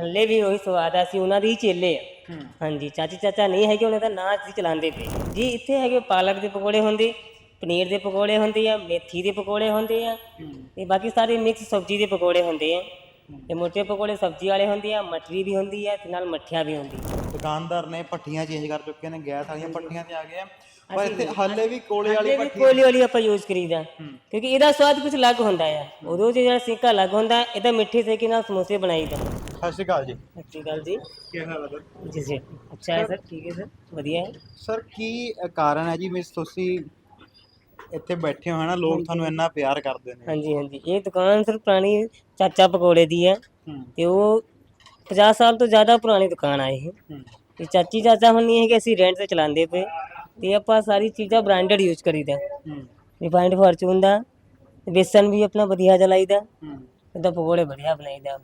ਹੱਲੇ ਵੀ ਉਹੀ ਸਵਾਦ ਆ ਅਸੀਂ ਉਹਨਾਂ ਦੇ ਹੀ ਚੇਲੇ ਆ। ਹਾਂਜੀ ਚਾਚੀ ਚਾਚਾ ਨਹੀਂ ਹੈਗੇ ਉਹਨਾਂ ਦਾ ਨਾਂ ਅਸੀਂ ਚਲਾਉਂਦੇ ਪਏ। ਜੀ ਇੱਥੇ ਹੈਗੇ ਪਾਲਕ ਦੇ ਪਕੌੜੇ ਹੁੰਦੇ ਪਨੀਰ ਦੇ ਪਕੌੜੇ ਹੁੰਦੇ ਆ ਮੇਥੀ ਦੇ ਪਕੌੜੇ ਹੁੰਦੇ ਆ ਤੇ ਬਾਕੀ ਸਾਰੇ ਮਿਕਸ ਸਬਜ਼ੀ ਦੇ ਪਕੌੜੇ ਹੁੰਦੇ ਆ। ਤੇ ਮੋਟੇ ਪਕੌੜੇ ਸਬਜ਼ੀ ਵਾਲੇ ਹੁੰਦੇ ਆ ਮਟਰੀ ਵੀ ਹੁੰਦੀ ਆ ਤੇ ਨਾਲ ਮੱਠੀਆਂ ਵੀ ਹੁੰਦੀ ਦੁਕਾਨਦਾਰ ਨੇ ਪੱਟੀਆਂ ਚੇਂਜ ਕਰ ਚੁੱਕੇ ਨੇ ਗੈਸ ਵਾਲੀਆਂ ਪੱਟੀਆਂ ਤੇ ਆ ਗਏ ਆ। ਪਰ ਇੱਥੇ ਹਾਲੇ ਵੀ ਕੋਲੇ ਵਾਲੀ ਵੀ ਕੋਲੀ ਵਾਲੀ ਆਪਾਂ ਯੂਜ਼ ਕਰੀਦਾ। ਕਿਉਂਕਿ ਇਹਦਾ ਸਵਾਦ ਕੁਝ ਅਲੱਗ ਹੁੰਦਾ ਆ। ਉਦੋਂ ਜਿਹੜਾ ਸਿੱਕਾ ਅਲੱਗ ਹੁੰਦਾ ਇਹਦਾ ਮਿੱਠੇ ਸੇਕੇ ਨਾਲ ਸਮੋਸੇ ਬਣਾਈਦਾ ਸਤਿ ਸ਼੍ਰੀ ਅਕਾਲ ਜੀ। ਸਤਿ ਸ਼੍ਰੀ ਅਕਾਲ ਜੀ। ਕੀ ਹਾਲ ਹੈ ਜੀ ਜੀ। ਅੱਛਾ ਹੈ ਸਰ ਠੀਕ ਹੈ ਸਰ। ਵਧੀਆ ਹੈ। ਸਰ ਕੀ ਕਾਰਨ ਹੈ ਜੀ ਮਿਸ ਤੁਸੀਂ ਇੱਥੇ ਬੈਠੇ ਹੋ ਹਨਾ? ਲੋਕ ਤੁਹਾਨੂੰ ਇੰਨਾ ਪਿਆਰ ਕਰਦੇ ਨੇ। ਹਾਂਜੀ ਹਾਂਜੀ। ਇਹ ਦੁਕਾਨ ਸਰ ਪੁਰਾਣੀ ਚਾਚਾ ਪਕੌੜੇ ਦੀ ਹੈ ਤੇ ਉਹ 50 ਸਾਲ ਤੋਂ ਜ਼ਿਆਦਾ ਪੁਰਾਣੀ ਦੁਕਾਨ ਆ ਇਹ। ਹੂੰ। ਤੇ ਚਾਚੀ ਚਾਚਾ ਹੁਣ ਨਹੀਂ ਹੈ ਕਿ ਅਸੀਂ ਰੈਂਟ ਤੇ ਚਲਾਉਂਦੇ ਪਏ। ਤੇ ਆਪਾਂ ਸਾਰੀ ਚੀਜ਼ਾਂ ਬ੍ਰਾਂਡਡ ਯੂਜ਼ ਕਰੀਦਾ। ਹੂੰ। ਰਿਫਾਈਨਡ ਫਾਰਚੂਨ ਦਾ ਬੇਸਨ ਵੀ ਆਪਣਾ ਵਧੀਆ ਚਲਾਈਦਾ ਹੂੰ। ਇਹਦਾ ਪਕੌੜੇ ਵਧੀਆ ਬਣਾਈਦਾ।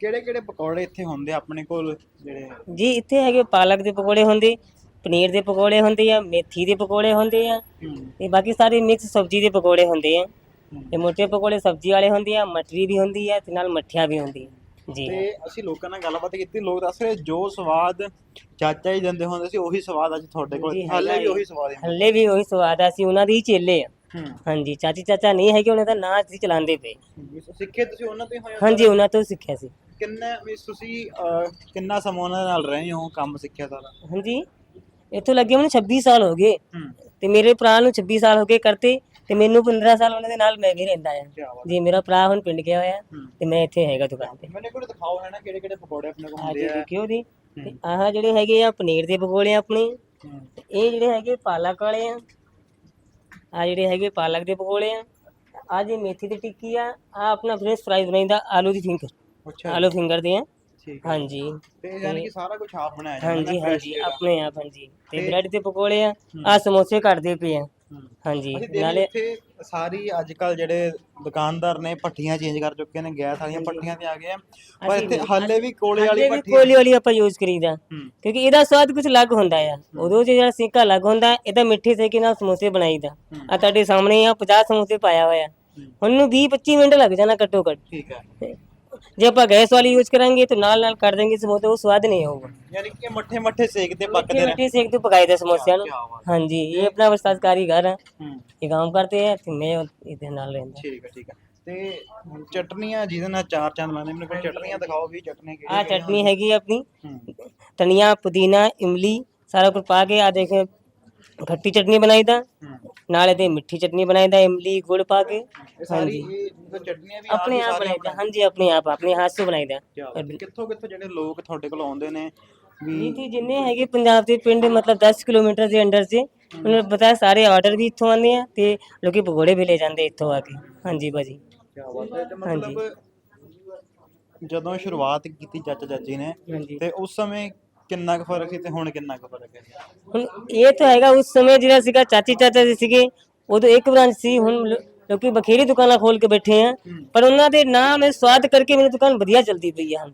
ਕਿਹੜੇ ਕਿਹੜੇ ਪਕੌੜੇ ਇੱਥੇ ਹੁੰਦੇ ਆ ਆਪਣੇ ਕੋਲ ਜਿਹੜੇ? ਜੀ ਇੱਥੇ ਹੈਗੇ ਪਾਲਕ ਦੇ ਪਕੌੜੇ ਹੁੰਦੇ ਪਨੀਰ ਦੇ ਪਕੌੜੇ ਹੁੰਦੇ ਆ ਮੇਥੀ ਦੇ ਪਕੌੜੇ ਹੁੰਦੇ ਆ ਤੇ ਬਾਕੀ ਸਾਰੇ ਮਿਕਸ ਸਬਜ਼ੀ ਦੇ ਪਕੌੜੇ ਹੁੰਦੇ ਆ। ਤੇ ਮੋਟੇ ਪਕੌੜੇ ਸਬਜ਼ੀ ਵਾਲੇ ਹੁੰਦੇ ਆ ਮਟਰੀ ਵੀ ਹੁੰਦੀ ਆ ਤੇ ਨਾਲ ਮੱਠੀਆਂ ਵੀ ਹੁੰਦੀ ਆ ਜੀ। ਤੇ ਅਸੀਂ ਲੋਕਾਂ ਨਾਲ ਗੱਲਬਾਤ ਕੀਤੀ ਲੋਕ ਦੱਸ ਰਹੇ ਜੋ ਸਵਾਦ ਚਾਚਾ ਜੀ ਦਿੰਦੇ ਹੁੰਦੇ ਸੀ ਉਹੀ ਸਵਾਦ ਅੱਜ ਤੁਹਾਡੇ ਕੋਲ ਜੀ, ਹਾਲੇ ਵੀ ਉਹੀ ਸਵਾਦ ਹੈ। ਹੱਲੇ ਵੀ ਉਹੀ ਸਵਾਦ ਆ ਅਸੀਂ ਉਹਨਾਂ ਦੇ ਹੀ ਚੇਲੇ ਆ। ਹਾਂਜੀ ਚਾਚੀ ਚਾਚਾ ਨਹੀਂ ਹੈਗੇ ਉਹਨਾਂ ਦਾ ਨਾਂ ਅਸੀਂ ਚਲਾਉਂਦੇ ਪਏ। ਸਿੱਖੇ ਤੁਸੀਂ ਉਹਨਾਂ ਤੋਂ ਹੀ ਹੋਏ ਹੋ? ਹਾਂਜੀ ਉਹਨਾਂ ਤੋਂ ਸਿੱਖਿਆ ਸੀ। ਕਿੰਨਾ ਵੀ ਤੁਸੀਂ ਅਹ, ਕਿੰਨਾ ਸਮਾਂ ਉਹਨਾਂ ਨਾਲ ਰਹੇ ਹੋ ਕੰਮ ਸਿੱਖਿਆ ਸਾਰਾ? ਹਾਂਜੀ। ਇੱਥੋਂ ਲੱਗੇ ਮੈਨੂੰ 26 ਸਾਲ ਹੋ ਗਏ। ਹੂੰ। ਤੇ ਮੇਰੇ ਭਰਾ ਨੂੰ 26 ਸਾਲ ਹੋ ਗਏ ਕਰਤੇ ਤੇ ਮੈਨੂੰ 15 ਸਾਲ ਉਹਨਾਂ ਦੇ ਨਾਲ ਮੈਂ ਵੀ ਰਹਿੰਦਾ ਆ। ਬਾਤ। ਜੀ ਮੇਰਾ ਭਰਾ ਹੁਣ ਪਿੰਡ ਗਿਆ ਹੋਇਆ ਹੂੰ। ਤੇ ਮੈਂ ਇੱਥੇ ਹੈਗਾ ਦੁਕਾਨ ਤੇ। ਮੈਨੂੰ ਕੋਲ ਦਿਖਾਓ ਹੈ ਨਾ ਕਿਹੜੇ ਕਿਹੜੇ ਪਕੌੜੇ ਆਪਣੇ ਕੋਲ ਹੁੰਦੇ ਆ। ਹੂੰ। ਤੇ ਆਹ ਜਿਹੜੇ ਹੈਗੇ ਆ ਪਨੀਰ ਦੇ ਪਕੌੜੇ ਆਪਣੇ। ਹੂੰ। ਤੇ ਇਹ ਜਿਹੜੇ ਹੈਗੇ ਪਾਲਕ ਵਾਲੇ ਆ। ਆ ਜਿਹੜੇ ਹੈਗੇ ਪਾਲਕ ਦੇ ਪਕੌੜੇ ਆ। ਆ ਜੀ ਮੇਥੀ ਦੀ ਟਿੱਕੀ ਆ। ਆ ਆਪਣਾ ਫ੍ਰੈਂਚ ਫਰਾਈਜ਼ ਬਣਾਈਦਾ ਆਲੂ ਦੀ ਫਿੰਗਰ ਅੱਛਾ। ਆਲੂ ਫਿੰਗਰ ਦੇ ਆ ਠੀਕ ਹੈ। ਹਾਂਜੀ। ਤੇ ਯਾਨੀ ਕਿ ਸਾਰਾ ਕੁਝ ਆਪ ਬਣਾਇਆ ਜਾਂਦਾ ਹਾਂਜੀ ਹਾਂਜੀ। ਆਪਣੇ ਆਪ ਹਾਂਜੀ। ਤੇ ਬ੍ਰੈਡ ਦੇ ਪਕੌੜੇ ਆ ਆ ਸਮੋਸੇ ਕੱਢਦੇ ਪਏ ਆ। ਹੂੰ। ਹਾਂਜੀ ਨਾਲੇ ਇੱਥੇ ਸਾਰੀ ਅੱਜ ਕੱਲ ਜਿਹੜੇ ਦੁਕਾਨਦਾਰ ਨੇ ਪੱਟੀਆਂ ਚੇਂਜ ਕਰ ਚੁੱਕੇ ਨੇ ਗੈਸ ਵਾਲੀਆਂ ਪੱਟੀਆਂ ਤੇ ਆ ਗਏ ਆ। ਪਰ ਇੱਥੇ ਹਾਲੇ ਵੀ ਕੋਲੇ ਵਾਲੀ ਵੀ ਪੱਟੀ ਕੋਲੀ ਵਾਲੀ ਆਪਾਂ ਯੂਜ਼ ਕਰੀਦਾ। ਹੂੰ। ਕਿਉਂਕਿ ਇਹਦਾ ਸਵਾਦ ਕੁਝ ਅਲੱਗ ਹੁੰਦਾ ਆ। ਉਦੋਂ 'ਚ ਜਿਹੜਾ ਸਿੱਕਾ ਅਲੱਗ ਹੁੰਦਾ ਇਹਦਾ ਮਿੱਠੇ ਸੇਕੇ ਨਾਲ ਸਮੋਸੇ ਬਣਾਈਦਾ। ਆ ਤੁਹਾਡੇ ਸਾਹਮਣੇ ਆ 50 ਸਮੋਸੇ ਪਾਇਆ ਹੋਇਆ। ਹੁਣ ਨੂੰ 20 25 ਮਿੰਟ ਲੱਗ ਜਾਣਾ ਘੱਟੋ ਘੱਟ। ਠੀਕ ਹੈ। ਤੇ ਜੇ ਆਪਾਂ ਗੈਸ ਵਾਲੀ ਯੂਜ਼ ਕਰਾਂਗੇ ਤਾਂ ਨਾਲ ਨਾਲ ਕਰ ਦੇंगे ਸਮੋਸੇ ਉਹ ਸਵਾਦ ਨਹੀਂ ਹੋਊਗਾ ਯਾਨੀ ਕਿ ਮੱਠੇ ਮੱਠੇ ਸੇਕ ਤੇ ਪੱਕਦੇ ਨੇ। ਮਿੱਠੇ ਸੇਕ ਤੋਂ ਪਕਾਈਦਾ ਸਮੋਸਿਆਂ ਨੂੰ। ਕਿਆ ਬਾਤ ਹਾਂਜੀ ਇਹ ਆਪਣਾ ਵਰਸਾਦ ਕਾਰੀਗਰ ਹੈ ਹੂੰ। ਇਹ ਕੰਮ ਕਰਤੇ ਹੈ ਤੇ ਮੈਂ ਇਹਦੇ ਨਾਲ ਰਹਿੰਦਾ। ਠੀਕ ਹੈ ਠੀਕ ਹੈ ਤੇ ਚਟਨੀਆਂ ਜਿਹਦੇ ਨਾਲ ਚਾਰ ਚੰਦ ਲਾਉਂਦੇ ਮੈਨੂੰ ਕੋਈ ਚਟਨੀਆਂ ਦਿਖਾਓ ਵੀ ਚਟਨੀ ਆ ਚਟਨੀ ਹੈਗੀ ਆ ਆਪਣੀ। ਹੂੰ। ਧਨੀਆ ਪੁਦੀਨਾ ਇਮਲੀ ਸਾਰਾ ਕੁਝ ਪਾ ਕੇ ਆ ਦੇਖੇ। ਖੱਟੀ ਚਟਨੀ ਬਣਾਈਦਾ ਹੂੰ। ਨਾਲ ਇਹਦੇ ਮਿੱਠੀ ਚਟਨੀ ਬਣਾਈਦਾ ਇਮਲੀ ਗੁੜ ਪਾ ਕੇ। ਸਾਰੀ ਇਹ ਮਤਲਬ ਚਟਨੀਆਂ ਵੀ ਆਪਣੇ ਆਪ ਬਣਾਈਦਾ ਹਾਂਜੀ ਆਪਣੇ ਆਪ ਆਪਣੇ ਹੱਥ ਤੋਂ ਬਣਾਈਦਾ। ਕਿੱਥੋਂ ਕਿੱਥੋਂ ਜਿਹੜੇ ਲੋਕ ਤੁਹਾਡੇ ਕੋਲ ਆਉਂਦੇ ਨੇ ਵੀ ਜੀ ਜੀ ਜਿੰਨੇ ਹੈਗੇ ਪੰਜਾਬ ਦੇ ਪਿੰਡ ਮਤਲਬ 10 ਕਿਲੋਮੀਟਰ ਦੇ ਅੰਡਰ 'ਚ ਉਹਨਾਂ ਨੂੰ ਪਤਾ ਸਾਰੇ ਆਰਡਰ ਵੀ ਇੱਥੋਂ ਆਉਂਦੇ ਆ ਤੇ ਲੋਕੀ ਪਕੌੜੇ ਵੀ ਲੈ ਜਾਂਦੇ ਇੱਥੋਂ ਆ ਕੇ। ਹਾਂਜੀ ਭਾਜੀ। ਕਿਆ ਬਾਤ ਹੈ। ਤੇ ਮਤਲਬ ਜਦੋਂ ਸ਼ੁਰੂਆਤ ਕੀਤੀ ਚਾਚਾ ਚਾਚੀ ਨੇ ਤੇ ਉਸ ਸਮੇਂ ਕਿੰਨਾ ਕੁ ਫ਼ਰਕ ਸੀ ਤੇ ਹੁਣ ਕਿੰਨਾ ਕੁ ਫ਼ਰਕ ਹੈ ਹੁਣ ਇਹ ਤਾਂ ਹੈਗਾ ਉਸ ਸਮੇਂ ਜਿਹੜਾ ਸੀਗਾ ਚਾਚੀ ਚਾਚਾ ਜੀ ਸੀਗੇ ਉਦੋਂ ਇੱਕ ਬ੍ਰਾਂਚ ਸੀ ਹੁਣ ਲੋ- ਲੋਕੀ ਬਖੇਰੀ ਦੁਕਾਨਾਂ ਖੋਲ ਕੇ ਬੈਠੇ ਆ। ਪਰ ਉਹਨਾਂ ਦੇ ਨਾਮ ਸਵਾਦ ਕਰਕੇ ਮੇਰੀ ਦੁਕਾਨ ਵਧੀਆ ਚੱਲਦੀ ਪਈ ਆ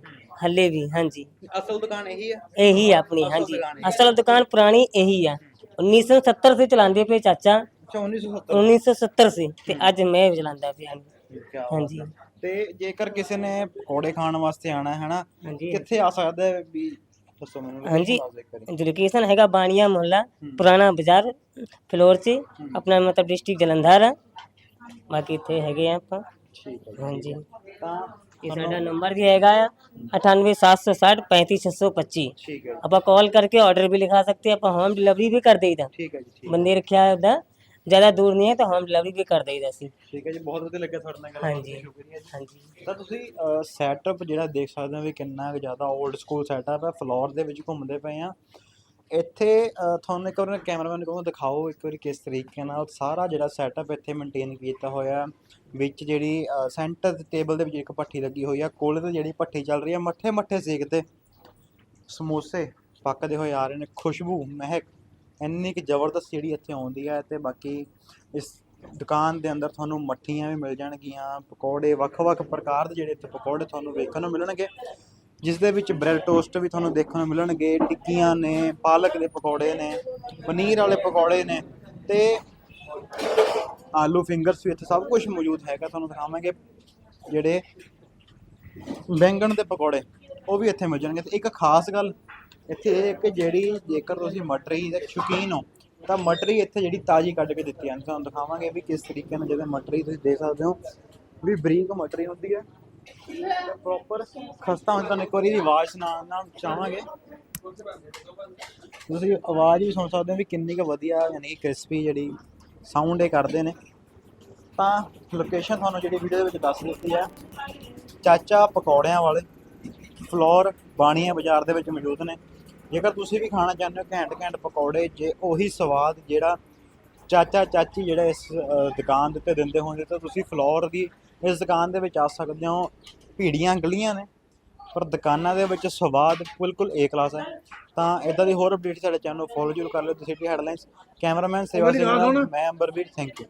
ਹੱਲੇ ਵੀ ਹਾਂਜੀ। ਅਸਲ ਦੁਕਾਨ ਇਹੀ ਹੈ ਇਹੀ ਆ ਆਪਣੀ ਹਾਂਜੀ। ਅਸਲ ਦੁਕਾਨ ਪੁਰਾਣੀ ਇਹੀ ਆ। 1970 ਸੇ ਚਲਾਉਂਦੇ ਪਏ ਚਾਚਾ। ਅੱਛਾ 1970 1970 ਸੇ ਤੇ ਅੱਜ ਮੈਂ ਚਲਾਉਂਦਾ ਪਿਆ ਕਿਆ ਬਾਤ ਹਾਂਜੀ। ਤੇ ਜੇਕਰ ਕਿਸੇ ਨੇ ਪਕੌੜੇ ਖਾਣ ਵਾਸਤੇ ਆਣਾ ਹੈ ਨਾ ਹਾਂਜੀ। ਕਿੱਥੇ ਆ ਸਕਦਾ ਹੈ ਵੀ हाँ जी। जो लोकेशन हैगा बानिया मोहल्ला पुराना बाज़ार फ्लोर से अपना मतलब डिस्ट्रिक्ट जलंधर। बाकी थे है यहाँ हाँ जी। साढ़ा नंबर भी हैगा अठानवे सात सौ साठ पैंतीस छह सौ पच्चीस। आप कॉल करके ऑर्डर भी लिखा सकते हैं आप होम डिलीवरी भी कर दे इधर। मंदिर क्या है उधर। ਜ਼ਿਆਦਾ ਦੂਰ ਨਹੀਂ ਹੈ ਤਾਂ ਹੋਮ ਡਿਲੀਵਰੀ ਵੀ ਕਰ ਦੇਈਦਾ ਸੀ। ਠੀਕ ਹੈ ਜੀ ਬਹੁਤ ਵਧੀਆ ਲੱਗਿਆ ਤੁਹਾਡੇ ਨਾਲ ਗੱਲ ਹਾਂਜੀ। ਕਰਕੇ ਸ਼ੁਕਰੀਆ ਜੀ। ਹਾਂਜੀ। ਤਾਂ ਤੁਸੀਂ ਸੈਟਅਪ ਜਿਹੜਾ ਦੇਖ ਸਕਦੇ ਹੋ ਵੀ ਕਿੰਨਾ ਕੁ ਜ਼ਿਆਦਾ 올ਡ ਸਕੂਲ ਸੈਟਅਪ ਹੈ ਫਲੋਰ ਦੇ ਵਿੱਚ ਘੁੰਮਦੇ ਪਏ ਆ ਇੱਥੇ ਅ, ਤੁਹਾਨੂੰ ਇੱਕ ਵਾਰ ਕੈਮਰਾਮੈਨ ਕਹੂੰਗਾ ਦਿਖਾਓ ਇੱਕ ਵਾਰੀ ਕਿਸ ਤਰੀਕੇ ਨਾਲ ਸਾਰਾ ਜਿਹੜਾ ਸੈਟਅਪ ਇੱਥੇ ਮੇਨਟੇਨ ਕੀਤਾ ਹੋਇਆ ਵਿੱਚ ਜਿਹੜੀ ਸੈਂਟਰ ਟੇਬਲ ਦੇ ਵਿੱਚ ਇੱਕ ਭੱਠੀ ਲੱਗੀ ਹੋਈ ਆ ਕੋਲੇ ਤੇ ਜਿਹੜੀ ਭੱਠੀ ਚੱਲ ਰਹੀ ਆ ਮੱਠੇ ਮੱਠੇ ਸੇਕਦੇ ਸਮੋਸੇ ਪੱਕਦੇ ਹੋਏ ਆ ਰਹੇ ਨੇ ਖੁਸ਼ਬੂ ਮਹਿਕ ਇੰਨੀ ਕਿ ਜ਼ਬਰਦਸਤ ਜਿਹੜੀ ਇੱਥੇ ਆਉਂਦੀ ਹੈ ਤੇ ਬਾਕੀ ਇਸ ਦੁਕਾਨ ਦੇ ਅੰਦਰ ਤੁਹਾਨੂੰ ਮੱਠੀਆਂ ਵੀ ਮਿਲ ਜਾਣਗੀਆਂ, ਪਕੌੜੇ ਵੱਖ-ਵੱਖ ਪ੍ਰਕਾਰ ਦੇ ਜਿਹੜੇ ਇੱਥੇ ਪਕੌੜੇ ਤੁਹਾਨੂੰ ਵੇਖਣ ਨੂੰ ਮਿਲਣਗੇ ਜਿਸ ਦੇ ਵਿੱਚ ਬ੍ਰੈਡ ਟੋਸਟ ਵੀ ਤੁਹਾਨੂੰ ਦੇਖਣ ਨੂੰ ਮਿਲਣਗੇ, ਟਿੱਕੀਆਂ ਨੇ, ਪਾਲਕ ਦੇ ਪਕੌੜੇ ਨੇ, ਪਨੀਰ ਵਾਲੇ ਪਕੌੜੇ ਨੇ ਤੇ ਆਲੂ ਫਿੰਗਰਸ ਵੀ ਇੱਥੇ ਸਭ ਕੁਝ ਮੌਜੂਦ ਹੈਗਾ, ਤੁਹਾਨੂੰ ਦਿਖਾਵਾਂਗੇ ਜਿਹੜੇ ਬੈਂਗਣ ਦੇ ਪਕੌੜੇ। ਉਹ ਵੀ ਇੱਥੇ ਮਿਲ ਜਾਣਗੇ। ਤੇ ਇੱਕ ਖਾਸ ਗੱਲ ਇੱਥੇ ਇਹ ਹੈ ਕਿ ਜਿਹੜੀ ਜੇਕਰ ਤੁਸੀਂ ਮਟਰੀ ਦੇ ਸ਼ੌਕੀਨ ਹੋ, ਤਾਂ ਮਟਰੀ ਇੱਥੇ ਜਿਹੜੀ ਤਾਜ਼ੀ ਕੱਢ ਕੇ ਦਿੱਤੀ ਜਾਂਦੀ ਤੁਹਾਨੂੰ ਦਿਖਾਵਾਂਗੇ ਵੀ ਕਿਸ ਤਰੀਕੇ ਨਾਲ ਜਿਵੇਂ ਮਟਰੀ ਤੁਸੀਂ ਦੇਖ ਸਕਦੇ ਹੋ, ਵੀ ਬਰੀਕ ਮਟਰੀ ਹੁੰਦੀ ਹੈ। ਪ੍ਰੋਪਰ ਖਸਤਾ ਹੁੰਦਾ ਤੁਹਾਨੂੰ ਇੱਕ ਵਾਰੀ ਦੀ ਆਵਾਜ਼ ਨਾਲ ਚਾਹਾਂਗੇ। ਤੁਸੀਂ ਆਵਾਜ਼ ਵੀ ਸੁਣ ਸਕਦੇ ਹੋ ਵੀ ਕਿੰਨੀ ਕੁ ਵਧੀਆ, ਯਾਨੀ ਕਿ ਕ੍ਰਿਸਪੀ ਜਿਹੜੀ ਸਾਊਂਡ ਇਹ ਕਰਦੇ ਨੇ। ਤਾਂ ਲੋਕੇਸ਼ਨ ਤੁਹਾਨੂੰ ਜਿਹੜੀ ਵੀਡੀਓ ਦੇ ਵਿੱਚ ਦੱਸ ਦਿੱਤੀ ਹੈ, ਚਾਚਾ ਪਕੌੜਿਆਂ ਵਾਲੇ। ਫਲੋਰ ਬਾਣੀਆਂ ਬਾਜ਼ਾਰ ਦੇ ਵਿੱਚ ਮੌਜੂਦ ਨੇ। ਜੇਕਰ ਤੁਸੀਂ ਵੀ ਖਾਣਾ ਚਾਹੁੰਦੇ ਹੋ ਘੈਂਟ ਘੈਂਟ ਪਕੌੜੇ ਜੇ ਉਹੀ ਸਵਾਦ ਜਿਹੜਾ ਚਾਚਾ ਚਾਚੀ ਜਿਹੜਾ ਇਸ ਦੁਕਾਨ ਦੇ ਉੱਤੇ ਦਿੰਦੇ ਹੋਣਗੇ ਤਾਂ ਤੁਸੀਂ ਫਲੋਰ ਦੀ ਇਸ ਦੁਕਾਨ ਦੇ ਵਿੱਚ ਆ ਸਕਦੇ ਹੋ। ਭੀੜੀਆਂ ਗਲੀਆਂ ਨੇ ਪਰ ਦੁਕਾਨਾਂ ਦੇ ਵਿੱਚ ਸਵਾਦ ਬਿਲਕੁਲ ਏ ਕਲਾਸ ਹੈ। ਤਾਂ ਇਦਾਂ ਦੀ ਹੋਰ ਅਪਡੇਟ ਸਾਡੇ ਚੈਨਲ ਨੂੰ ਫੋਲੋ ਜ਼ਰੂਰ ਕਰ ਲਿਓ। ਤੁਸੀਂ ਹੈਡਲਾਈਨਸ ਕੈਮਰਾਮੈਨ ਸੇਵਾ ਸਿੰਘ ਮੈਂ ਅੰਬਰਵੀਰ ਥੈਂਕ ਯੂ